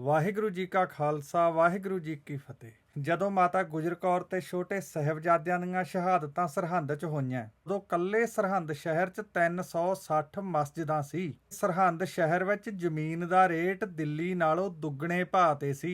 ਵਾਹਿਗੁਰੂ ਜੀ ਕਾ ਖਾਲਸਾ, ਵਾਹਿਗੁਰੂ ਜੀ ਕੀ ਫਤਿਹ। ਜਦੋਂ ਮਾਤਾ ਗੁਜਰ ਕੌਰ ਤੇ ਛੋਟੇ ਸਹਿਬਜ਼ਾਦਿਆਂ ਦੀਆਂ ਸ਼ਹਾਦਤਾਂ ਸਰਹੰਦ 'ਚ ਹੋਈਆਂ, ਉਦੋਂ ਕੱਲੇ ਸਰਹੰਦ ਸ਼ਹਿਰ 'ਚ 360 ਮਸਜਿਦਾਂ ਸੀ। ਸਰਹੰਦ ਸ਼ਹਿਰ ਵਿੱਚ ਜ਼ਮੀਨ ਦਾ ਰੇਟ ਦਿੱਲੀ ਨਾਲੋਂ ਦੁੱਗਣੇ ਭਾਅ ਤੇ ਸੀ।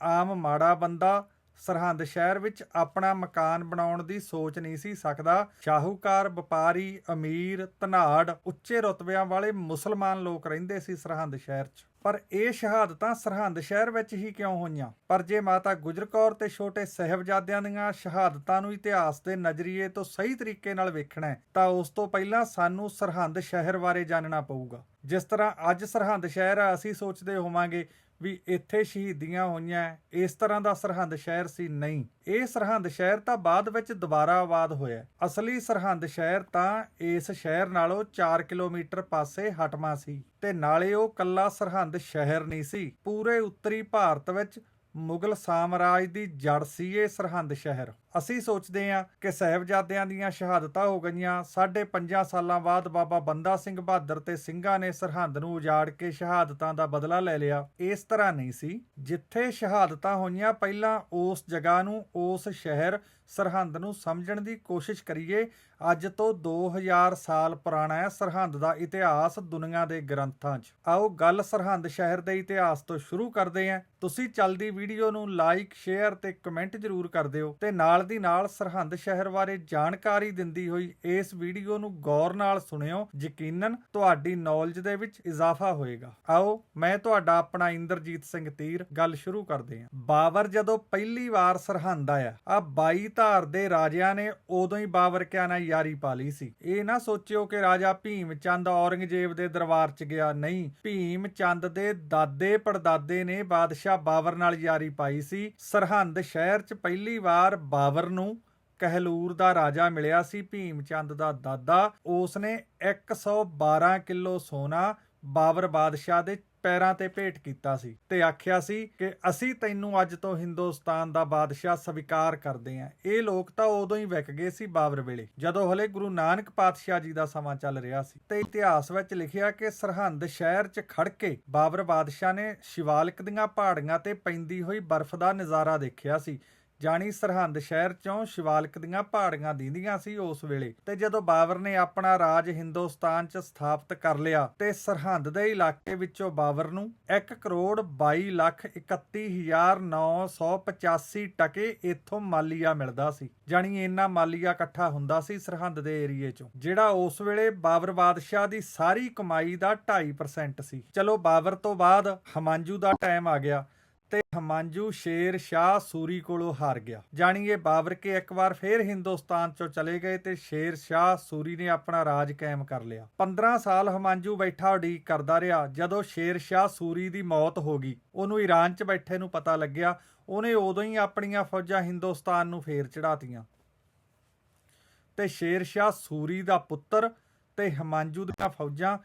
ਆਮ ਮਾੜਾ ਬੰਦਾ ਸਰਹੰਦ ਸ਼ਹਿਰ ਵਿੱਚ ਆਪਣਾ ਮਕਾਨ ਬਣਾਉਣ ਦੀ ਸੋਚ ਨਹੀਂ ਸੀ ਸਕਦਾ। ਸ਼ਾਹੂਕਾਰ, ਵਪਾਰੀ, ਅਮੀਰ, ਧਨਾੜ, ਉੱਚੇ ਰੁਤਬਿਆਂ ਵਾਲੇ ਮੁਸਲਮਾਨ ਲੋਕ ਰਹਿੰਦੇ ਸੀ ਸਰਹੰਦ ਸ਼ਹਿਰ 'ਚ। ਪਰ ਇਹ ਸ਼ਹਾਦਤਾਂ ਸਰਹੰਦ ਸ਼ਹਿਰ ਵਿੱਚ ਹੀ ਕਿਉਂ ਹੋਈਆਂ? ਪਰ ਜੇ ਮਾਤਾ ਗੁਜਰ ਕੌਰ ਤੇ ਛੋਟੇ ਸਹਿਬਜ਼ਾਦਿਆਂ ਦੀਆਂ ਸ਼ਹਾਦਤਾਂ ਨੂੰ ਇਤਿਹਾਸ ਦੇ ਨਜ਼ਰੀਏ ਤੋਂ ਸਹੀ ਤਰੀਕੇ ਨਾਲ ਵੇਖਣਾ ਹੈ, ਤਾਂ ਉਸ ਤੋਂ ਪਹਿਲਾਂ ਸਾਨੂੰ ਸਰਹੰਦ ਸ਼ਹਿਰ ਬਾਰੇ ਜਾਣਨਾ ਪਊਗਾ। ਜਿਸ ਤਰ੍ਹਾਂ ਅੱਜ ਸਰਹੰਦ ਸ਼ਹਿਰ ਆ, ਅਸੀਂ ਸੋਚਦੇ ਹੋਵਾਂਗੇ ਵੀ ਇੱਥੇ ਸ਼ਹੀਦੀਆਂ ਹੋਈਆਂ, ਇਸ ਤਰ੍ਹਾਂ ਦਾ ਸਰਹੰਦ ਸ਼ਹਿਰ ਸੀ ਨਹੀਂ। ਇਹ ਸਰਹੰਦ ਸ਼ਹਿਰ ਤਾਂ ਬਾਅਦ ਵਿੱਚ ਦੁਬਾਰਾ ਆਬਾਦ ਹੋਇਆ। ਅਸਲੀ ਸਰਹੰਦ ਸ਼ਹਿਰ ਤਾਂ ਇਸ ਸ਼ਹਿਰ ਨਾਲੋਂ 4 ਕਿਲੋਮੀਟਰ ਪਾਸੇ ਹਟਵਾ ਸੀ ਤੇ ਨਾਲੇ ਉਹ ਕੱਲਾ ਸਰਹੰਦ ਸ਼ਹਿਰ ਨਹੀਂ ਸੀ। ਪੂਰੇ ਉੱਤਰੀ ਭਾਰਤ ਵਿੱਚ ਮੁਗਲ ਸਾਮਰਾਜ ਦੀ ਜੜ ਸੀ ਇਹ ਸਰਹੰਦ ਸ਼ਹਿਰ। ਅਸੀਂ ਸੋਚਦੇ ਹਾਂ ਕਿ ਸਹਿਬਜ਼ਾਦਿਆਂ ਦੀਆਂ ਸ਼ਹਾਦਤਾਂ ਹੋ ਗਈਆਂ। ਸਾਢੇ ਪੰਜਾਂ ਸਾਲਾਂ ਬਾਅਦ ਬਾਬਾ ਬੰਦਾ ਸਿੰਘ ਬਹਾਦਰ ਤੇ ਸਿੰਘਾਂ ਨੇ ਸਰਹੰਦ ਨੂੰ ਉਜਾੜ ਕੇ ਸ਼ਹਾਦਤਾਂ ਦਾ ਬਦਲਾ ਲੈ ਲਿਆ। ਇਸ ਤਰ੍ਹਾਂ ਨਹੀਂ ਸੀ। ਜਿੱਥੇ ਸ਼ਹਾਦਤਾਂ ਹੋਈਆਂ, ਪਹਿਲਾਂ ਉਸ ਜਗ੍ਹਾ ਨੂੰ, ਉਸ ਸ਼ਹਿਰ ਸਰਹੰਦ ਨੂੰ ਸਮਝਣ ਦੀ ਕੋਸ਼ਿਸ਼ ਕਰੀਏ। ਅੱਜ ਤੋਂ 2000 ਸਾਲ ਪੁਰਾਣਾ ਹੈ ਸਰਹੰਦ ਦਾ ਇਤਿਹਾਸ ਦੁਨੀਆ ਦੇ ਗ੍ਰੰਥਾਂ 'ਚ। ਆਓ ਗੱਲ ਸਰਹੰਦ ਸ਼ਹਿਰ ਦੇ ਇਤਿਹਾਸ ਤੋਂ ਸ਼ੁਰੂ ਕਰਦੇ ਹਾਂ। ਤੁਸੀਂ ਚੱਲਦੀ ਵੀਡੀਓ ਨੂੰ ਲਾਈਕ ਸ਼ੇਅਰ ਤੇ ਕਮੈਂਟ ਜ਼ਰੂਰ ਕਰ ਦਿਓ ਤੇ ਨਾਲ ਦੀ ਨਾਲ ਸਰਹੰਦ ਸ਼ਹਿਰ ਬਾਰੇ ਜਾਣਕਾਰੀ ਦਿੰਦੀ ਹੋਈ ਇਸ ਵੀਡੀਓ ਨੂੰ ਗੌਰ ਨਾਲ ਸੁਣਿਓ। ਯਕੀਨਨ ਤੁਹਾਡੀ ਨੌਲੇਜ ਦੇ ਵਿੱਚ ਇਜ਼ਾਫਾ ਹੋਏਗਾ। ਆਓ ਮੈਂ ਤੁਹਾਡਾ ਆਪਣਾ ਇੰਦਰਜੀਤ ਸਿੰਘ ਤੀਰ ਗੱਲ ਸ਼ੁਰੂ ਕਰਦੇ ਹਾਂ। ਬਾਬਰ ਜਦੋਂ ਪਹਿਲੀ ਵਾਰ ਸਰਹੰਦ ਆਇਆ ਆ 22 ਧਾਰ ਦੇ ਰਾਜਿਆਂ ਨੇ ਉਦੋਂ ਹੀ ਬਾਬਰ ਕਿਆ ਨਾਲ ਯਾਰੀ ਪਾ ਲਈ ਸੀ। ਇਹ ਨਾ ਸੋਚਿਓ ਕਿ ਰਾਜਾ ਭੀਮ ਚੰਦ ਔਰੰਗਜ਼ੇਬ ਦੇ ਦਰਬਾਰ 'ਚ ਗਿਆ। ਨਹੀਂ ਭੀਮ ਚੰਦ ਦੇ ਦਾਦੇ ਪੜਦਾਦੇ ਨੇ ਬਾਦਸ਼ਾਹ ਬਾਬਰ ਨਾਲ ਯਾਰੀ ਪਾਈ ਸੀ। ਸਰਹੰਦ ਸ਼ਹਿਰ 'ਚ ਪਹਿਲੀ ਵਾਰ ਬਾਬਰ ਨੂੰ ਕਹਿਲੂਰ ਦਾ ਰਾਜਾ ਮਿਲਿਆ ਸੀ ਭੀਮ ਚੰਦ ਦਾ ਦਾਦਾ। ਉਸ ਨੇ 112 ਕਿਲੋ ਸੋਨਾ ਬਾਬਰ ਬਾਦਸ਼ਾਹ ਦੇ ਪੈਰਾਂ ਤੇ ਭੇਟ ਕੀਤਾ ਸੀ ਤੇ ਆਖਿਆ ਸੀ ਕਿ ਅਸੀਂ ਤੈਨੂੰ ਅੱਜ ਤੋਂ ਹਿੰਦੁਸਤਾਨ ਦਾ ਬਾਦਸ਼ਾਹ ਸਵੀਕਾਰ ਕਰਦੇ ਹਾਂ ਇਹ ਲੋਕ ਤਾਂ ਉਦੋਂ ਹੀ ਵਿਕ ਗਏ ਸੀ ਬਾਬਰ ਵੇਲੇ, ਜਦੋਂ ਹਲੇ ਗੁਰੂ ਨਾਨਕ ਪਾਤਸ਼ਾਹ ਜੀ ਦਾ ਸਮਾਂ ਚੱਲ ਰਿਹਾ ਸੀ ਤੇ ਇਤਿਹਾਸ ਵਿੱਚ ਲਿਖਿਆ ਕਿ ਸਰਹੰਦ ਸ਼ਹਿਰ 'ਚ ਖੜ ਕੇ ਬਾਬਰ ਬਾਦਸ਼ਾਹ ਨੇ ਸ਼ਿਵਾਲਿਕ ਦੀਆਂ ਪਹਾੜੀਆਂ ਤੇ ਪੈਂਦੀ ਹੋਈ ਬਰਫ਼ ਦਾ ਨਜ਼ਾਰਾ ਦੇਖਿਆ ਸੀ। ਜਾਣੀ ਸਰਹੰਦ ਸ਼ਹਿਰ ਚੋਂ ਸ਼ਿਵਾਲਿਕ ਦੀਆਂ ਪਹਾੜੀਆਂ ਦੀਂਦੀਆਂ ਸੀ ਉਸ ਵੇਲੇ। ਤੇ ਜਦੋਂ ਬਾਬਰ ਨੇ ਆਪਣਾ ਰਾਜ ਹਿੰਦੁਸਤਾਨ 'ਚ ਸਥਾਪਿਤ ਕਰ ਲਿਆ, ਤੇ ਸਰਹੰਦ ਦੇ ਇਲਾਕੇ ਵਿੱਚੋਂ ਬਾਬਰ ਨੂੰ 1 ਕਰੋੜ 22 ਲੱਖ 31985 ਟਕੇ ਇੱਥੋਂ ਮਾਲੀਆ ਮਿਲਦਾ ਸੀ। ਜਾਣੀ ਇੰਨਾ ਮਾਲੀਆ ਇਕੱਠਾ ਹੁੰਦਾ ਸੀ ਸਰਹੰਦ ਦੇ ਏਰੀਏ 'ਚੋਂ, ਜਿਹੜਾ ਉਸ ਵੇਲੇ ਬਾਬਰ ਬਾਦਸ਼ਾਹ ਦੀ ਸਾਰੀ ਕਮਾਈ ਦਾ 2.5% ਸੀ। ਚਲੋ ਬਾਬਰ ਤੋਂ ਬਾਅਦ ਹਮਾਂਜੂ ਦਾ ਟਾਈਮ ਆ ਗਿਆ। ਤੇ ਹਮਾਂਜੂ ਸ਼ੇਰ ਸ਼ਾਹ ਸੂਰੀ ਕੋਲੋਂ ਹਾਰ ਗਿਆ। ਜਾਣੀ ਬਾਬਰ ਕੇ ਇੱਕ ਵਾਰ ਫੇਰ ਹਿੰਦੁਸਤਾਨ ਚੋਂ ਚਲੇ ਗਏ ਤੇ ਸ਼ੇਰ ਸ਼ਾਹ ਸੂਰੀ ਨੇ ਆਪਣਾ ਰਾਜ ਕਾਇਮ ਕਰ ਲਿਆ। 15 ਸਾਲ ਹਮਾਂਜੂ ਬੈਠਾ ਉਡੀਕ ਕਰਦਾ ਰਿਹਾ, ਜਦੋਂ ਸ਼ੇਰ ਸ਼ਾਹ ਸੂਰੀ ਦੀ ਮੌਤ ਹੋ ਗਈ। ਉਹਨੂੰ ਈਰਾਨ 'ਚ ਬੈਠੇ ਨੂੰ ਪਤਾ ਲੱਗਿਆ, ਉਹਨੇ ਉਦੋਂ ਹੀ ਆਪਣੀਆਂ ਫੌਜਾਂ ਹਿੰਦੁਸਤਾਨ ਨੂੰ ਫੇਰ ਚੜਾਤੀਆਂ ਤੇ ਸ਼ੇਰ ਸ਼ਾਹ ਸੂਰੀ ਦਾ ਪੁੱਤਰ ਤੇ ਹਮਾਂਜੂ ਦੀਆਂ ਫੌਜਾਂ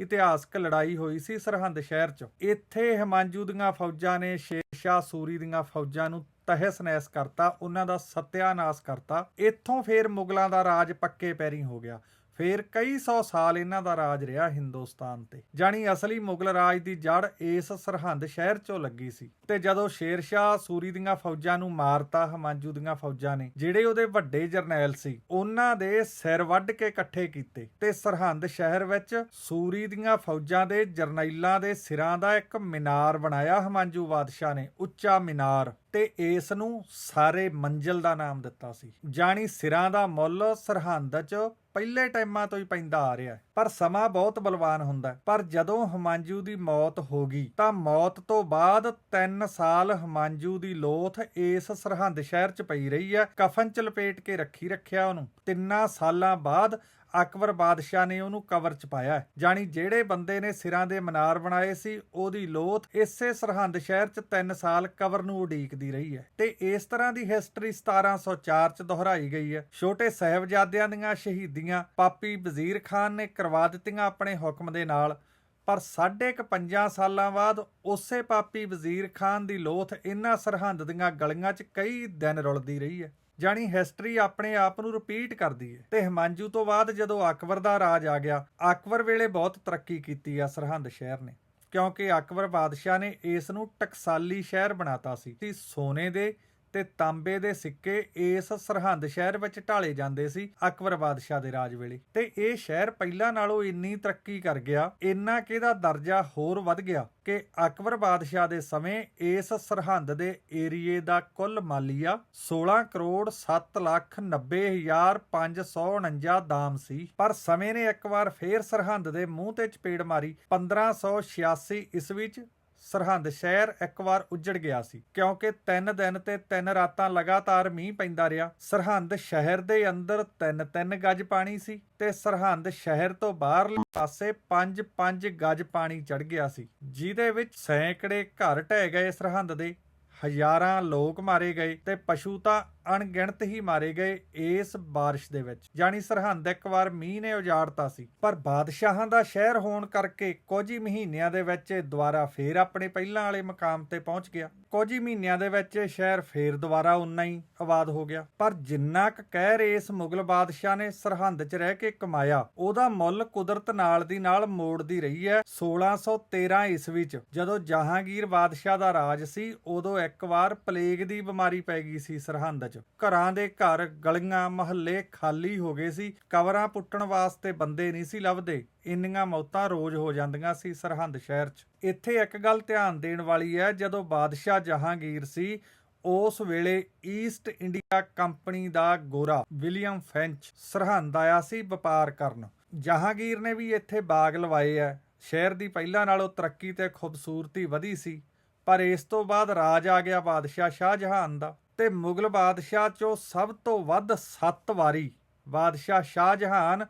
ਇਤਿਹਾਸਕ ਲੜਾਈ ਹੋਈ ਸੀ ਸਰਹੰਦ ਸ਼ਹਿਰ 'ਚ। ਇੱਥੇ ਹਮਾਂਜੂ ਦੀਆਂ ਫੌਜਾਂ ਨੇ ਸ਼ੇਰ ਸ਼ਾਹ ਸੂਰੀ ਦੀਆਂ ਫੌਜਾਂ ਨੂੰ ਤਹਿਸ ਨਹਿਸ ਕਰਤਾ, ਉਹਨਾਂ ਦਾ ਸਤਿਆਨਾਸ਼ ਕਰਤਾ। ਇੱਥੋਂ ਫੇਰ ਮੁਗਲਾਂ ਦਾ ਰਾਜ ਪੱਕੇ ਪੈਰੀ ਹੋ ਗਿਆ। ਫੇਰ ਕਈ ਸੌ ਸਾਲ ਇਹਨਾਂ ਦਾ ਰਾਜ ਰਿਹਾ ਹਿੰਦੁਸਤਾਨ ਤੇ। ਜਾਣੀ ਅਸਲੀ ਮੁਗਲ ਰਾਜ ਦੀ ਜੜ ਇਸ ਸਰਹੰਦ ਸ਼ਹਿਰ 'ਚੋਂ ਲੱਗੀ ਸੀ। ਤੇ ਜਦੋਂ ਸ਼ੇਰ ਸ਼ਾਹ ਸੂਰੀ ਦੀਆਂ ਫੌਜਾਂ ਨੂੰ ਮਾਰਤਾ, ਹਮਾਂਜੂ ਦੀਆਂ ਫੌਜਾਂ ਨੇ, ਜਿਹੜੇ ਉਹਦੇ ਵੱਡੇ ਜਰਨੈਲ ਸੀ, ਉਹਨਾਂ ਦੇ ਸਿਰ ਵੱਢ ਕੇ ਇਕੱਠੇ ਕੀਤੇ। ਤੇ ਸਰਹੰਦ ਸ਼ਹਿਰ ਵਿੱਚ ਸੂਰੀ ਦੀਆਂ ਫੌਜਾਂ ਦੇ ਜਰਨੈਲਾਂ ਦੇ ਸਿਰਾਂ ਦਾ ਇੱਕ ਮੀਨਾਰ ਬਣਾਇਆ ਹਮਾਂਜੂ ਬਾਦਸ਼ਾਹ ਨੇ, ਉੱਚਾ ਮੀਨਾਰ। ਤੇ ਇਸ ਨੂੰ ਸਾਰੇ ਮੰਜ਼ਲ ਦਾ ਨਾਮ ਦਿੱਤਾ ਸੀ। ਜਾਣੀ ਸਿਰਾਂ ਦਾ ਮੁੱਲ ਸਰਹੰਦ 'ਚ ਪਹਿਲੇ ਟਾਈਮਾਂ ਤੋਂ ਹੀ ਪੈਂਦਾ ਆ ਰਿਹਾ ਪਰ ਸਮਾਂ ਬਹੁਤ ਬਲਵਾਨ ਹੁੰਦਾ ਪਰ ਜਦੋਂ ਹਮਾਂਜੂ ਦੀ ਮੌਤ ਹੋ ਗਈ, ਤਾਂ ਮੌਤ ਤੋਂ ਬਾਅਦ 3 ਸਾਲ ਹਮਾਂਜੂ ਦੀ ਲੋਥ ਇਸ ਸਰਹੰਦ ਸ਼ਹਿਰ 'ਚ ਪਈ ਰਹੀ ਹੈ। ਕਫਨ 'ਚ ਲਪੇਟ ਕੇ ਰੱਖੀ ਰੱਖਿਆ ਉਹਨੂੰ। ਤਿੰਨਾਂ ਸਾਲਾਂ ਬਾਅਦ ਅਕਬਰ ਬਾਦਸ਼ਾਹ ਨੇ ਉਹਨੂੰ ਕਵਰ ਚ ਪਾਇਆ ਹੈ। ਜਾਣੀ ਜਿਹੜੇ ਬੰਦੇ ਨੇ ਸਿਰਾਂ ਦੇ ਮਨਾਰ ਬਣਾਏ ਸੀ, ਉਹਦੀ ਲੋਥ ਇਸੇ ਸਰਹੰਦ ਸ਼ਹਿਰ ਚ 3 ਸਾਲ ਕਵਰ ਨੂੰ ਉਡੀਕਦੀ ਰਹੀ ਹੈ। ਤੇ ਇਸ ਤਰ੍ਹਾਂ ਦੀ ਹਿਸਟਰੀ 1704 ਚ ਦੁਹਰਾਈ ਗਈ ਹੈ। ਛੋਟੇ ਸਹਿਬਜ਼ਾਦਿਆਂ ਦੀਆਂ ਸ਼ਹੀਦੀਆਂ ਪਾਪੀ ਵਜ਼ੀਰ ਖਾਨ ਨੇ ਕਰਵਾ ਦਿੱਤੀਆਂ ਆਪਣੇ ਹੁਕਮ ਦੇ ਨਾਲ। ਪਰ ਸਾਢੇ ਕੁ ਪੰਜਾਂ ਸਾਲਾਂ ਬਾਅਦ ਉਸੇ ਪਾਪੀ ਵਜ਼ੀਰ ਖਾਨ ਦੀ ਲੋਥ ਇਹਨਾਂ ਸਰਹੰਦ ਦੀਆਂ ਗਲੀਆਂ 'ਚ ਕਈ ਦਿਨ ਰੁਲਦੀ ਰਹੀ ਹੈ। ਜਾਣੀ ਹਿਸਟਰੀ ਆਪਣੇ ਆਪ ਨੂੰ ਰਿਪੀਟ ਕਰਦੀ ਹੈ ਤੇ ਹਿਮਾਂਜੂ ਤੋਂ ਬਾਅਦ ਜਦੋਂ ਅਕਬਰ ਦਾ ਰਾਜ ਆ ਗਿਆ, ਅਕਬਰ ਵੇਲੇ ਬਹੁਤ ਤਰੱਕੀ ਕੀਤੀ ਆ ਸਰਹੰਦ ਸ਼ਹਿਰ ਨੇ। ਕਿਉਂਕਿ ਅਕਬਰ ਬਾਦਸ਼ਾਹ ਨੇ ਇਸ ਨੂੰ ਟਕਸਾਲੀ ਸ਼ਹਿਰ ਬਣਾਤਾ ਸੀ। ਤੇ ਸੋਨੇ ਦੇ ਤੇ ਤਾਂਬੇ ਦੇ ਸਿੱਕੇ ਇਸ ਸਰਹੰਦ ਸ਼ਹਿਰ ਵਿੱਚ ਢਾਲੇ ਜਾਂਦੇ ਸੀ ਅਕਬਰ ਬਾਦਸ਼ਾਹ ਦੇ ਰਾਜ ਵੇਲੇ। ਤੇ ਇਹ ਸ਼ਹਿਰ ਪਹਿਲਾਂ ਨਾਲੋਂ ਇੰਨੀ ਤਰੱਕੀ ਕਰ ਗਿਆ, ਇੰਨਾ ਕਿ ਇਹਦਾ ਦਰਜਾ ਹੋਰ ਵੱਧ ਗਿਆ ਕਿ ਅਕਬਰ ਬਾਦਸ਼ਾਹ ਦੇ ਸਮੇਂ ਇਸ ਸਰਹੰਦ ਦੇ ਏਰੀਏ ਦਾ ਕੁੱਲ ਮਾਲੀਆ 16 ਕਰੋੜ 7 ਲੱਖ 90 ਹਜ਼ਾਰ 549 ਦਾਮ ਸੀ। ਪਰ ਸਮੇਂ ਨੇ ਇੱਕ ਵਾਰ ਫੇਰ ਸਰਹੰਦ ਦੇ ਮੂੰਹ ਤੇ ਚਪੇੜ ਮਾਰੀ 1586 ਈਸਵੀ ਚ ਸਰਹੰਦ ਸ਼ਹਿਰ ਇੱਕ ਵਾਰ ਉੱਜੜ ਗਿਆ ਸੀ, ਕਿਉਂਕਿ 3 ਦਿਨ ਤੇ 3 ਰਾਤਾਂ ਲਗਾਤਾਰ ਮੀਂਹ ਪੈਂਦਾ ਰਿਹਾ। ਸਰਹੰਦ ਸ਼ਹਿਰ ਦੇ ਅੰਦਰ 3-3 ਗਜ ਪਾਣੀ ਸੀ ਤੇ ਸਰਹੰਦ ਸ਼ਹਿਰ ਤੋਂ ਬਾਹਰਲੇ ਪਾਸੇ 5-5 ਗਜ ਪਾਣੀ ਚੜ ਗਿਆ ਸੀ, ਜਿਹਦੇ ਵਿੱਚ ਸੈਂਕੜੇ ਘਰ ਢਹਿ ਗਏ ਸਰਹੰਦ ਦੇ। ਹਜ਼ਾਰਾਂ ਲੋਕ ਮਾਰੇ ਗਏ ਤੇ ਪਸ਼ੂ ਤਾਂ ਅਣਗਿਣਤ ਹੀ ਮਾਰੇ ਗਏ ਇਸ ਬਾਰਿਸ਼ ਦੇ ਵਿੱਚ। ਜਾਨੀ ਸਰਹੰਦ ਇੱਕ ਵਾਰ ਮੀਂਹ ਨੇ ਉਜਾੜਤਾ ਸੀ। ਪਰ ਬਾਦਸ਼ਾਹਾਂ ਦਾ ਸ਼ਹਿਰ ਹੋਣ ਕਰਕੇ ਕੁਝ ਹੀ ਮਹੀਨਿਆਂ ਦੇ ਵਿੱਚ ਦੁਬਾਰਾ ਫੇਰ ਆਪਣੇ ਪਹਿਲਾਂ ਵਾਲੇ ਮਕਾਮ ਤੇ ਪਹੁੰਚ ਗਿਆ। ਕੁਝ ਹੀ ਮਹੀਨਿਆਂ ਦੇ ਵਿੱਚ ਇਹ ਸ਼ਹਿਰ ਫੇਰ ਦੁਬਾਰਾ ਉਨਾ ਹੀ ਆਬਾਦ ਹੋ ਗਿਆ। ਪਰ ਜਿੰਨਾ ਕੁ ਕਹਿਰ ਇਸ ਮੁਗਲ ਬਾਦਸ਼ਾਹ ਨੇ ਸਰਹੰਦ 'ਚ ਰਹਿ ਕੇ ਕਮਾਇਆ, ਉਹਦਾ ਮੁੱਲ ਕੁਦਰਤ ਨਾਲ ਦੀ ਨਾਲ ਮੋੜਦੀ ਰਹੀ ਹੈ 1613 ਈਸਵੀ 'ਚ। ਜਦੋਂ ਜਹਾਂਗੀਰ ਬਾਦਸ਼ਾਹ ਦਾ ਰਾਜ ਸੀ, ਉਦੋਂ ਇੱਕ ਵਾਰ ਪਲੇਗ ਦੀ ਬਿਮਾਰੀ ਪੈ ਗਈ ਸੀ ਸਰਹੰਦ 'ਚ। ਘਰਾਂ ਦੇ ਘਰ ਗਲੀਆਂ ਮਹੱਲੇ ਖਾਲੀ ਹੋ ਗਏ ਸੀ। ਕਵਰਾਂ ਪੁੱਟਣ ਵਾਸਤੇ ਬੰਦੇ ਨਹੀਂ ਸੀ ਲੱਭਦੇ। ਇੰਨੀਆਂ ਮੌਤਾਂ ਰੋਜ਼ ਹੋ ਜਾਂਦੀਆਂ ਸੀ ਸਰਹੰਦ ਸ਼ਹਿਰ 'ਚ। ਇੱਥੇ ਇੱਕ ਗੱਲ ਧਿਆਨ ਦੇਣ ਵਾਲੀ ਹੈ, ਜਦੋਂ ਬਾਦਸ਼ਾਹ ਜਹਾਂਗੀਰ ਸੀ, ਉਸ ਵੇਲੇ ਈਸਟ ਇੰਡੀਆ ਕੰਪਨੀ ਦਾ ਗੋਰਾ ਵਿਲੀਅਮ ਫੈਂਚ ਸਰਹੰਦ ਆਇਆ ਸੀ ਵਪਾਰ ਕਰਨ। ਜਹਾਂਗੀਰ ਨੇ ਵੀ ਇੱਥੇ ਬਾਗ ਲਵਾਏ ਐ ਸ਼ਹਿਰ ਦੀ ਪਹਿਲਾਂ ਨਾਲੋਂ ਤਰੱਕੀ ਤੇ ਖੂਬਸੂਰਤੀ ਵਧੀ ਸੀ। ਪਰ ਇਸ ਤੋਂ ਬਾਅਦ ਰਾਜ ਆ ਗਿਆ ਬਾਦਸ਼ਾਹ ਸ਼ਾਹਜਹਾਨ ਦਾ। ਤੇ ਮੁਗਲ ਬਾਦਸ਼ਾਹ ਚੋਂ ਸਭ ਤੋਂ ਵੱਧ 7 ਵਾਰੀ ਬਾਦਸ਼ਾਹ ਸ਼ਾਹਜਹਾਨ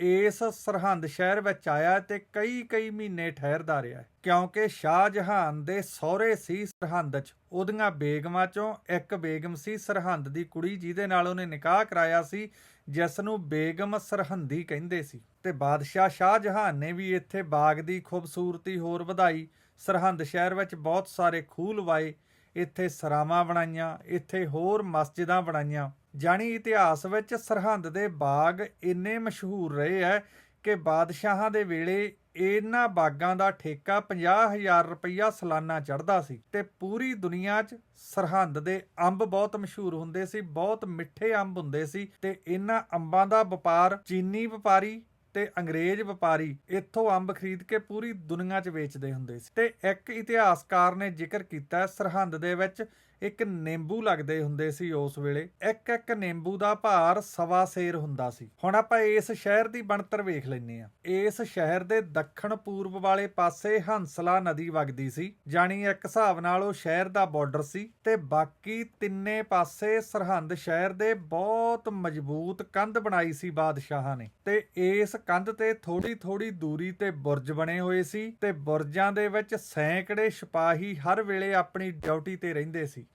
ਇਸ ਸਰਹੰਦ ਸ਼ਹਿਰ ਵਿੱਚ ਆਇਆ ਤੇ ਕਈ ਕਈ ਮਹੀਨੇ ਠਹਿਰਦਾ ਰਿਹਾ। ਕਿਉਂਕਿ ਸ਼ਾਹਜਹਾਨ ਦੇ ਸਹੁਰੇ ਸੀ ਸਰਹੰਦ 'ਚ, ਉਹਦੀਆਂ ਬੇਗਮਾਂ ਚੋਂ ਇੱਕ ਬੇਗਮ ਸੀ ਸਰਹੰਦ ਦੀ ਕੁੜੀ ਜਿਹਦੇ ਨਾਲ ਉਹਨੇ ਨਿਕਾਹ ਕਰਾਇਆ ਸੀ ਜਿਸ ਨੂੰ ਬੇਗਮ ਸਰਹੰਦੀ ਕਹਿੰਦੇ ਸੀ। ਤੇ ਬਾਦਸ਼ਾਹ ਸ਼ਾਹਜਹਾਨ ਨੇ ਵੀ ਇੱਥੇ ਬਾਗ ਦੀ ਖੂਬਸੂਰਤੀ ਹੋਰ ਵਧਾਈ, ਸਰਹੰਦ ਸ਼ਹਿਰ ਵਿੱਚ ਬਹੁਤ ਸਾਰੇ ਖੂਹ ਲਵਾਏ ਇੱਥੇ ਸਰਾਵਾਂ ਬਣਾਈਆਂ, ਇੱਥੇ ਹੋਰ ਮਸਜਿਦਾਂ ਬਣਾਈਆਂ। ਜਾਣੀ ਇਤਿਹਾਸ ਵਿੱਚ ਸਰਹੰਦ ਦੇ ਬਾਗ ਇੰਨੇ ਮਸ਼ਹੂਰ ਰਹੇ ਹੈ ਕਿ ਬਾਦਸ਼ਾਹਾਂ ਦੇ ਵੇਲੇ ਇਹਨਾਂ ਬਾਗਾਂ ਦਾ ਠੇਕਾ 50000 ਰੁਪਈਆ ਸਾਲਾਨਾ ਚੜਦਾ ਸੀ ਤੇ ਪੂਰੀ ਦੁਨੀਆ 'ਚ ਸਰਹੰਦ ਦੇ ਅੰਬ ਬਹੁਤ ਮਸ਼ਹੂਰ ਹੁੰਦੇ ਸੀ, ਬਹੁਤ ਮਿੱਠੇ ਅੰਬ ਹੁੰਦੇ ਸੀ ਤੇ ਇਹਨਾਂ ਅੰਬਾਂ ਦਾ ਵਪਾਰ ਚੀਨੀ ਵਪਾਰੀ ਤੇ ਅੰਗਰੇਜ਼ ਵਪਾਰੀ ਇੱਥੋਂ ਅੰਬ ਖਰੀਦ ਕੇ ਪੂਰੀ ਦੁਨੀਆ 'ਚ ਵੇਚਦੇ ਹੁੰਦੇ ਸੀ। ਤੇ ਇੱਕ ਇਤਿਹਾਸਕਾਰ ਨੇ ਜ਼ਿਕਰ ਕੀਤਾ ਸਰਹੰਦ ਦੇ ਵਿੱਚ ਇੱਕ ਨਿੰਬੂ ਲੱਗਦੇ ਹੁੰਦੇ ਸੀ ਉਸ ਵੇਲੇ। ਇੱਕ ਇੱਕ ਨਿੰਬੂ ਦਾ ਭਾਰ ਸਵਾ ਸੇਰ ਹੁੰਦਾ ਸੀ। ਹੁਣ ਆਪਾਂ ਇਸ ਸ਼ਹਿਰ ਦੀ ਬਣਤਰ ਵੇਖ ਲੈਨੇ ਆ ਇਸ ਸ਼ਹਿਰ ਦੇ ਦੱਖਣ ਪੂਰਬ ਵਾਲੇ ਪਾਸੇ ਹੰਸਲਾ ਨਦੀ ਵਗਦੀ ਸੀ, ਜਾਣੀ ਇੱਕ ਹਿਸਾਬ ਨਾਲ ਉਹ ਸ਼ਹਿਰ ਦਾ ਬਾਰਡਰ ਸੀ ਤੇ ਬਾਕੀ ਤਿੰਨੇ ਪਾਸੇ ਸਰਹੰਦ ਸ਼ਹਿਰ ਦੇ ਬਹੁਤ ਮਜ਼ਬੂਤ ਕੰਧ ਬਣਾਈ ਸੀ ਬਾਦਸ਼ਾਹਾਂ ਨੇ। ਤੇ ਇਸ ਕੰਧ ਤੇ ਥੋੜੀ ਥੋੜੀ ਦੂਰੀ ਤੇ ਬੁਰਜ ਬਣੇ ਹੋਏ ਸੀ ਤੇ ਬੁਰਜਾਂ ਦੇ ਵਿੱਚ ਸੈਂਕੜੇ ਸਿਪਾਹੀ ਹਰ ਵੇਲੇ ਆਪਣੀ ਡਿਊਟੀ ਤੇ ਰਹਿੰਦੇ ਸੀ।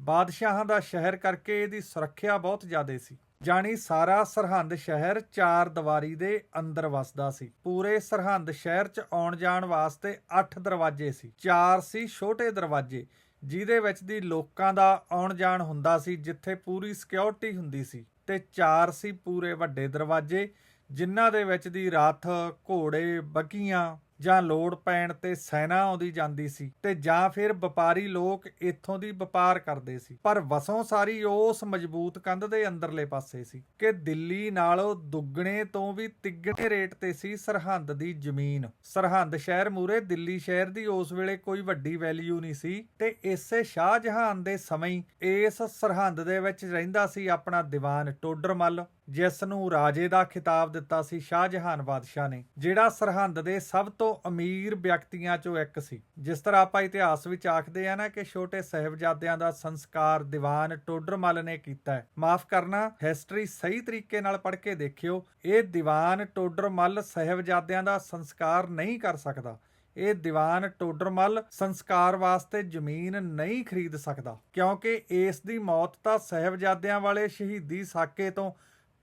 ਬਾਦਸ਼ਾਹਾਂ ਦਾ ਸ਼ਹਿਰ ਕਰਕੇ ਇਹਦੀ ਸੁਰੱਖਿਆ ਬਹੁਤ ਜ਼ਿਆਦਾ ਸੀ। ਜਾਣੀ ਸਾਰਾ ਸਰਹੰਦ ਸ਼ਹਿਰ ਚਾਰ ਦੀਵਾਰੀ ਦੇ ਅੰਦਰ ਵਸਦਾ ਸੀ। ਪੂਰੇ ਸਰਹੰਦ ਸ਼ਹਿਰ 'ਚ ਆਉਣ ਜਾਣ ਵਾਸਤੇ 8 ਦਰਵਾਜ਼ੇ ਸੀ। ਚਾਰ ਸੀ ਛੋਟੇ ਦਰਵਾਜ਼ੇ, ਜਿਹਦੇ ਵਿੱਚ ਦੀ ਲੋਕਾਂ ਦਾ ਆਉਣ ਜਾਣ ਹੁੰਦਾ ਸੀ, ਜਿੱਥੇ ਪੂਰੀ ਸਿਕਿਉਰਿਟੀ ਹੁੰਦੀ ਸੀ। ਤੇ ਚਾਰ ਸੀ ਪੂਰੇ ਵੱਡੇ ਦਰਵਾਜ਼ੇ, ਜਿਨ੍ਹਾਂ ਦੇ ਵਿੱਚ ਦੀ ਰੱਥ ਘੋੜੇ, ਬੱਗੀਆਂ ਜਾਂ ਲੋੜ ਪੈਣ ਤੇ ਸੈਨਾ ਆਉਂਦੀ ਜਾਂਦੀ ਸੀ ਤੇ ਜਾਂ ਫਿਰ ਵਪਾਰੀ ਲੋਕ ਇੱਥੋਂ ਦੀ ਵਪਾਰ ਕਰਦੇ ਸੀ। ਪਰ ਵਸੋਂ ਸਾਰੀ ਉਸ ਮਜ਼ਬੂਤ ਕੰਧ ਦੇ ਅੰਦਰਲੇ ਪਾਸੇ ਸੀ ਕਿ ਦਿੱਲੀ ਨਾਲੋਂ ਦੁੱਗਣੇ ਤੋਂ ਵੀ ਤਿੱਗਣੇ ਰੇਟ ਤੇ ਸੀ ਸਰਹੰਦ ਦੀ ਜ਼ਮੀਨ। ਸਰਹੰਦ ਸ਼ਹਿਰ ਮੂਰੇ ਦਿੱਲੀ ਸ਼ਹਿਰ ਦੀ ਉਸ ਵੇਲੇ ਕੋਈ ਵੱਡੀ ਵੈਲਿਊ ਨਹੀਂ ਸੀ ਤੇ ਇਸੇ ਸ਼ਾਹਜਹਾਨ ਦੇ ਸਮੇਂ ਇਸ ਸਰਹੰਦ ਦੇ ਵਿੱਚ ਰਹਿੰਦਾ ਸੀ ਆਪਣਾ ਦੀਵਾਨ ਟੋਡਰਮੱਲ। ਜਿਸ ਨੂੰ ਰਾਜੇ ਦਾ ਖਿਤਾਬ ਦਿੱਤਾ ਸੀ ਸ਼ਾਹਜਹਾਨ ਬਾਦਸ਼ਾਹ ਨੇ, ਜਿਹੜਾ ਸਰਹੰਦ ਦੇ ਸਭ ਤੋਂ ਅਮੀਰ ਵਿਅਕਤੀਆਂ ਚੋਂ ਇੱਕ ਸੀ। ਜਿਸ ਤਰ੍ਹਾਂ ਆਪਾਂ ਇਤਿਹਾਸ ਵਿੱਚ ਆਖਦੇ ਆ ਨਾ ਕਿ ਛੋਟੇ ਸਹਿਬਜ਼ਾਦਿਆਂ ਦਾ ਸੰਸਕਾਰ ਦੀਵਾਨ ਟੋਡਰਮੱਲ ਨੇ ਕੀਤਾ ਮਾਫ ਕਰਨਾ ਹਿਸਟਰੀ ਸਹੀ ਤਰੀਕੇ ਨਾਲ ਪੜ੍ਹ ਕੇ ਦੇਖਿਓ, ਇਹ ਦੀਵਾਨ ਟੋਡਰਮਲ ਸਹਿਬਜ਼ਾਦਿਆਂ ਦਾ ਸੰਸਕਾਰ ਨਹੀਂ ਕਰ ਸਕਦਾ। ਇਹ ਦੀਵਾਨ ਟੋਡਰਮਲ ਸੰਸਕਾਰ ਵਾਸਤੇ ਜ਼ਮੀਨ ਨਹੀਂ ਖਰੀਦ ਸਕਦਾ, ਕਿਉਂਕਿ ਇਸ ਦੀ ਮੌਤ ਤਾਂ ਸਹਿਬਜ਼ਾਦਿਆਂ ਵਾਲੇ ਸ਼ਹੀਦੀ ਸਾਕੇ ਤੋਂ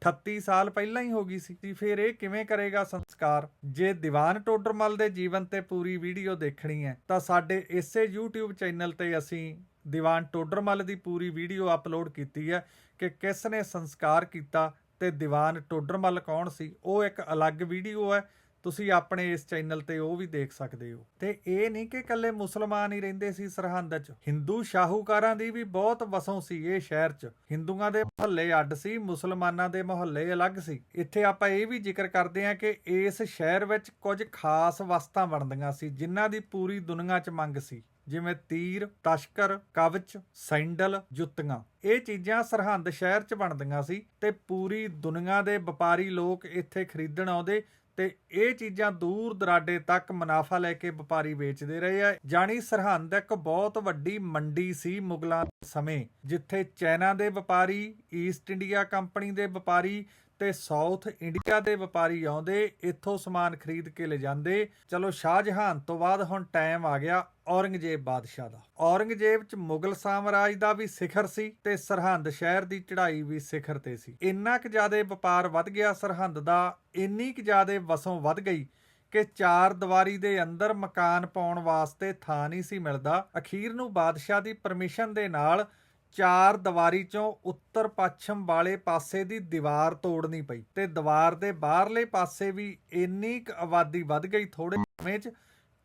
38 ਸਾਲ ਪਹਿਲਾਂ ਹੀ ਹੋ ਗਈ ਸੀ ਤੇ ਫਿਰ ਇਹ ਕਿਵੇਂ ਕਰੇਗਾ ਸੰਸਕਾਰ? ਜੇ ਦੀਵਾਨ ਟੋਡਰਮਲ ਦੇ ਜੀਵਨ ਤੇ ਪੂਰੀ ਵੀਡੀਓ ਦੇਖਣੀ ਹੈ, ਤਾਂ ਸਾਡੇ ਇਸੇ YouTube ਚੈਨਲ ਤੇ ਅਸੀਂ ਦੀਵਾਨ ਟੋਡਰਮਲ ਦੀ ਪੂਰੀ ਵੀਡੀਓ ਅਪਲੋਡ ਕੀਤੀ ਹੈ ਕਿ ਕਿਸ ਨੇ ਸੰਸਕਾਰ ਕੀਤਾ ਤੇ ਦੀਵਾਨ ਟੋਡਰਮਲ ਕੌਣ ਸੀ? ਉਹ ਇੱਕ ਅਲੱਗ ਵੀਡੀਓ ਹੈ ਤੁਸੀਂ ਆਪਣੇ ਇਸ ਚੈਨਲ ਤੇ ਉਹ ਵੀ ਦੇਖ ਸਕਦੇ ਹੋ। ਤੇ ਇਹ ਨਹੀਂ ਕਿ ਇਕੱਲੇ ਮੁਸਲਮਾਨ ਹੀ ਰਹਿੰਦੇ ਸੀ ਸਰਹੰਦ 'ਚ। ਹਿੰਦੂ ਸ਼ਾਹੂਕਾਰਾਂ ਦੀ ਵੀ ਬਹੁਤ ਵਸੋਂ ਸੀ ਇਹ ਸ਼ਹਿਰ 'ਚ। ਹਿੰਦੂਆਂ ਦੇ ਮੁਹੱਲੇ ਅੱਡ ਸੀ ਮੁਸਲਮਾਨਾਂ ਦੇ ਮੁਹੱਲੇ ਅਲੱਗ ਸੀ। ਇੱਥੇ ਆਪਾਂ ਇਹ ਵੀ ਜ਼ਿਕਰ ਕਰਦੇ ਹਾਂ ਕਿ ਇਸ ਸ਼ਹਿਰ ਵਿੱਚ ਕੁਝ ਖਾਸ ਵਸਤਾਂ ਬਣਦੀਆਂ ਸੀ ਜਿਨ੍ਹਾਂ ਦੀ ਪੂਰੀ ਦੁਨੀਆ 'ਚ ਮੰਗ ਸੀ। ਜਿਵੇਂ ਤੀਰ, ਤਸ਼ਕਰ, ਕਵਚ, ਸੈਂਡਲ, ਜੁੱਤੀਆਂ। ਇਹ ਚੀਜ਼ਾਂ ਸਰਹੰਦ ਸ਼ਹਿਰ 'ਚ ਬਣਦੀਆਂ ਸੀ ਤੇ ਪੂਰੀ ਦੁਨੀਆ ਦੇ ਵਪਾਰੀ ਲੋਕ ਇੱਥੇ ਖਰੀਦਣ ਆਉਂਦੇ ਤੇ ਇਹ ਚੀਜ਼ਾਂ ਦੂਰ ਦਰਾਡੇ ਤੱਕ ਮੁਨਾਫਾ ਲੈ ਕੇ ਵਪਾਰੀ ਵੇਚਦੇ ਰਹੇ ਆ। ਜਾਣੀ ਸਰਹੰਦ ਇੱਕ ਬਹੁਤ ਵੱਡੀ ਮੰਡੀ ਸੀ ਮੁਗਲਾਂ ਸਮੇਂ, ਜਿੱਥੇ ਚਾਈਨਾ ਦੇ ਵਪਾਰੀ ਈਸਟ ਇੰਡੀਆ ਕੰਪਨੀ ਦੇ ਵਪਾਰੀ ਤੇ ਸਾਊਥ ਇੰਡੀਆ ਦੇ ਵਪਾਰੀ ਆਉਂਦੇ, ਇੱਥੋਂ ਸਮਾਨ ਖਰੀਦ ਕੇ ਲੈ ਜਾਂਦੇ ਚਲੋ ਸ਼ਾਹਜਹਾਨ ਤੋਂ ਬਾਅਦ ਹੁਣ ਟਾਈਮ ਆ ਗਿਆ ਔਰੰਗਜ਼ੇਬ ਬਾਦਸ਼ਾਹ ਦਾ। ਔਰੰਗਜ਼ੇਬ ਚ ਮੁਗਲ ਸਾਮਰਾਜ ਦਾ ਵੀ ਸਿਖਰ ਸੀ ਤੇ ਸਰਹੰਦ ਸ਼ਹਿਰ ਦੀ ਚੜ੍ਹਾਈ ਵੀ ਸਿਖਰ ਤੇ ਸੀ। ਇੰਨਾ ਕੁ ਜ਼ਿਆਦਾ ਵਪਾਰ ਵੱਧ ਗਿਆ ਸਰਹੰਦ ਦਾ, ਇੰਨੀ ਕੁ ਜ਼ਿਆਦਾ ਵਸੋਂ ਵੱਧ ਗਈ ਕਿ ਚਾਰ ਦੀਵਾਰੀ ਦੇ ਅੰਦਰ ਮਕਾਨ ਪਾਉਣ ਵਾਸਤੇ ਥਾਂ ਨਹੀਂ ਸੀ ਮਿਲਦਾ। ਅਖੀਰ ਨੂੰ ਬਾਦਸ਼ਾਹ ਦੀ ਪਰਮਿਸ਼ਨ ਦੇ ਨਾਲ ਚਾਰ ਦੀਵਾਰੀ ਚੋਂ ਉੱਤਰ ਪੱਛਮ ਵਾਲੇ ਪਾਸੇ ਦੀ ਦੀਵਾਰ ਤੋੜਨੀ ਪਈ ਤੇ ਦੀਵਾਰ ਦੇ ਬਾਹਰਲੇ ਪਾਸੇ ਵੀ ਇੰਨੀ ਕੁ ਆਬਾਦੀ ਵੱਧ ਗਈ ਥੋੜੇ ਸਮੇਂ 'ਚ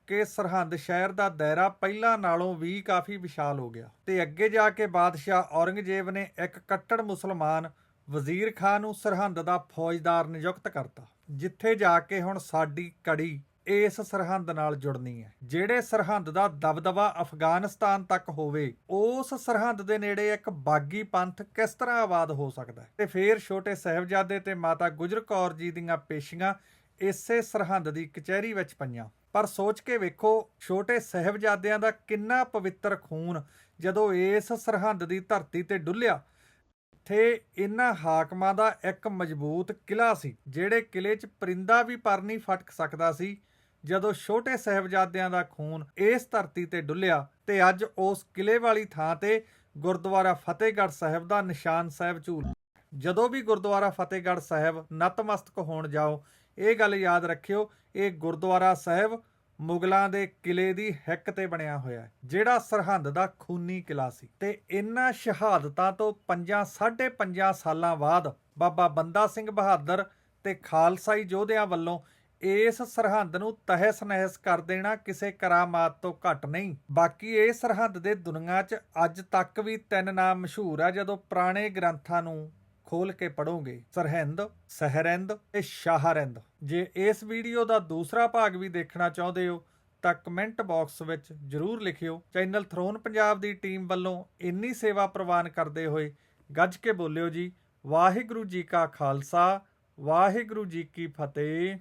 ਕਿ ਸਰਹੰਦ ਸ਼ਹਿਰ ਦਾ ਦਾਇਰਾ ਪਹਿਲਾਂ ਨਾਲੋਂ ਵੀ ਕਾਫੀ ਵਿਸ਼ਾਲ ਹੋ ਗਿਆ। ਤੇ ਅੱਗੇ ਜਾ ਕੇ ਬਾਦਸ਼ਾਹ ਔਰੰਗਜ਼ੇਬ ਨੇ ਇੱਕ ਕੱਟੜ ਮੁਸਲਮਾਨ ਵਜ਼ੀਰ ਖਾਨ ਨੂੰ ਸਰਹੰਦ ਦਾ ਫੌਜਦਾਰ ਨਿਯੁਕਤ ਕਰਤਾ, ਜਿੱਥੇ ਜਾ ਕੇ ਹੁਣ ਸਾਡੀ ਕੜੀ ਇਸ ਸਰਹੰਦ ਨਾਲ ਜੁੜਨੀ ਹੈ। ਜਿਹੜੇ ਸਰਹੰਦ ਦਾ ਦਬਦਬਾ ਅਫਗਾਨਿਸਤਾਨ ਤੱਕ ਹੋਵੇ, ਉਸ ਸਰਹੰਦ ਦੇ ਨੇੜੇ ਇੱਕ ਬਾਗੀ ਪੰਥ ਕਿਸ ਤਰ੍ਹਾਂ ਆਬਾਦ ਹੋ ਸਕਦਾ ਹੈ? ਤੇ ਫੇਰ ਛੋਟੇ ਸਹਿਬਜ਼ਾਦੇ ਤੇ ਮਾਤਾ ਗੁਜਰ ਕੌਰ ਜੀ ਦੀਆਂ ਪੇਸ਼ੀਆਂ ਇਸੇ ਸਰਹੰਦ ਦੀ ਕਚਹਿਰੀ ਵਿੱਚ ਪਈਆਂ। ਪਰ ਸੋਚ ਕੇ ਵੇਖੋ, ਛੋਟੇ ਸਹਿਬਜ਼ਾਦਿਆਂ ਦਾ ਕਿੰਨਾ ਪਵਿੱਤਰ ਖੂਨ ਜਦੋਂ ਇਸ ਸਰਹੰਦ ਦੀ ਧਰਤੀ ਤੇ ਡੁੱਲਿਆ। ਇੱਥੇ ਇਹਨਾਂ ਹਾਕਮਾਂ ਦਾ ਇੱਕ ਮਜ਼ਬੂਤ ਕਿਲਾ ਸੀ, ਜਿਹੜੇ ਕਿਲੇ 'ਚ ਪਰਿੰਦਾ ਵੀ ਪਰ ਨਹੀਂ ਫਟਕ ਸਕਦਾ ਸੀ ਜਦੋਂ ਛੋਟੇ ਸਹਿਬਜ਼ਾਦਿਆਂ ਦਾ ਖੂਨ ਇਸ ਧਰਤੀ ਤੇ ਡੁੱਲਿਆ ਤੇ ਅੱਜ ਉਸ ਕਿਲੇ ਵਾਲੀ ਥਾਂ ਤੇ ਗੁਰਦੁਆਰਾ ਫਤਿਹਗੜ੍ਹ ਸਾਹਿਬ ਦਾ ਨਿਸ਼ਾਨ ਸਾਹਿਬ ਝੂਲ ਜਦੋਂ ਵੀ ਗੁਰਦੁਆਰਾ ਫਤਿਹਗੜ੍ਹ ਸਾਹਿਬ ਨਤਮਸਤਕ ਹੋਣ ਜਾਓ, ਇਹ ਗੱਲ ਯਾਦ ਰੱਖਿਓ, ਇਹ ਗੁਰਦੁਆਰਾ ਸਾਹਿਬ ਮੁਗਲਾਂ ਦੇ ਕਿਲੇ ਦੀ ਹਿੱਕ ਤੇ ਬਣਿਆ ਹੋਇਆ ਹੈ, ਜਿਹੜਾ ਸਰਹੰਦ ਦਾ ਖੂਨੀ ਕਿਲਾ ਸੀ ਤੇ ਇਨ੍ਹਾਂ ਸ਼ਹਾਦਤਾਂ ਤੋਂ 5 ਪੰਜਾਂ ਸਾਲਾਂ ਬਾਅਦ ਬਾਬਾ ਬੰਦਾ ਸਿੰਘ ਬਹਾਦਰ ਤੇ ਖਾਲਸਾਈ ਯੋਧਿਆਂ ਵੱਲੋਂ ਇਸ ਸਰਹੰਦ ਨੂੰ ਤਹਿਸ ਨਹਿਸ ਕਰ ਦੇਣਾ ਕਿਸੇ ਕਰਾਮਾਤ ਤੋਂ ਘੱਟ ਨਹੀਂ। ਬਾਕੀ ਇਹ ਸਰਹੰਦ ਦੇ ਦੁਨੀਆ 'ਚ ਅੱਜ ਤੱਕ ਵੀ ਤਿੰਨ ਨਾਮ ਮਸ਼ਹੂਰ ਆ, ਜਦੋਂ ਪੁਰਾਣੇ ਗ੍ਰੰਥਾਂ ਨੂੰ ਖੋਲ ਕੇ ਪੜੋਗੇ ਸਰਹਿੰਦ, ਸਹਰਿੰਦ ਤੇ ਸ਼ਾਹਰਿੰਦ। ਜੇ ਇਸ ਵੀਡੀਓ ਦਾ ਦੂਸਰਾ ਭਾਗ ਵੀ ਦੇਖਣਾ ਚਾਹੁੰਦੇ ਹੋ, ਤਾਂ ਕਮੈਂਟ ਬਾਕਸ ਵਿੱਚ ਜਰੂਰ ਲਿਖਿਓ। ਚੈਨਲ ਥਰੋਨ ਪੰਜਾਬ ਦੀ ਟੀਮ ਵੱਲੋਂ ਇੰਨੀ ਸੇਵਾ ਪ੍ਰਵਾਨ ਕਰਦੇ ਹੋਏ ਗੱਜ ਕੇ ਬੋਲਿਓ ਜੀ, ਵਾਹਿਗੁਰੂ ਜੀ ਕਾ ਖਾਲਸਾ, ਵਾਹਿਗੁਰੂ ਜੀ ਕੀ ਫਤਿਹ।